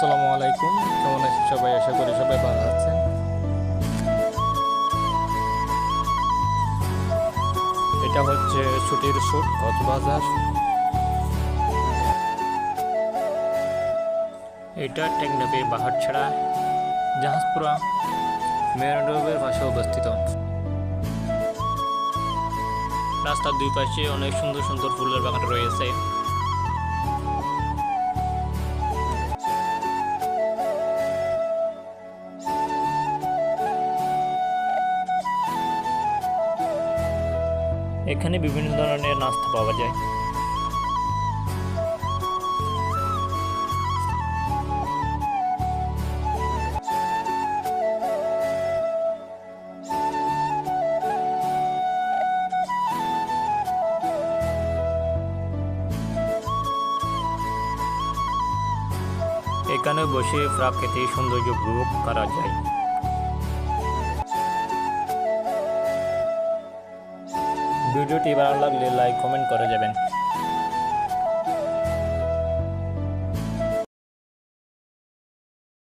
আসসালামু আলাইকুম। কেমন আছেন সবাই? আশা করি সবাই ভালো আছেন। এটা হচ্ছে ছুটির সুট কক্সবাজার এটা টেকনাফে বাহারছড়া, জাহাজপুরা মেরডোবের পাশে অবস্থিত। রাস্তার দুই পাশে অনেক সুন্দর সুন্দর ফুলের বাগান রয়েছে। এখানে বিভিন্ন ধরনের নাস্তা পাওয়া যায়। এখানে বসে প্রাকৃতিক সৌন্দর্য উপভোগ করা যায়। ভিডিওটি ভালো লাগলে লাইক কমেন্ট করে যাবেন।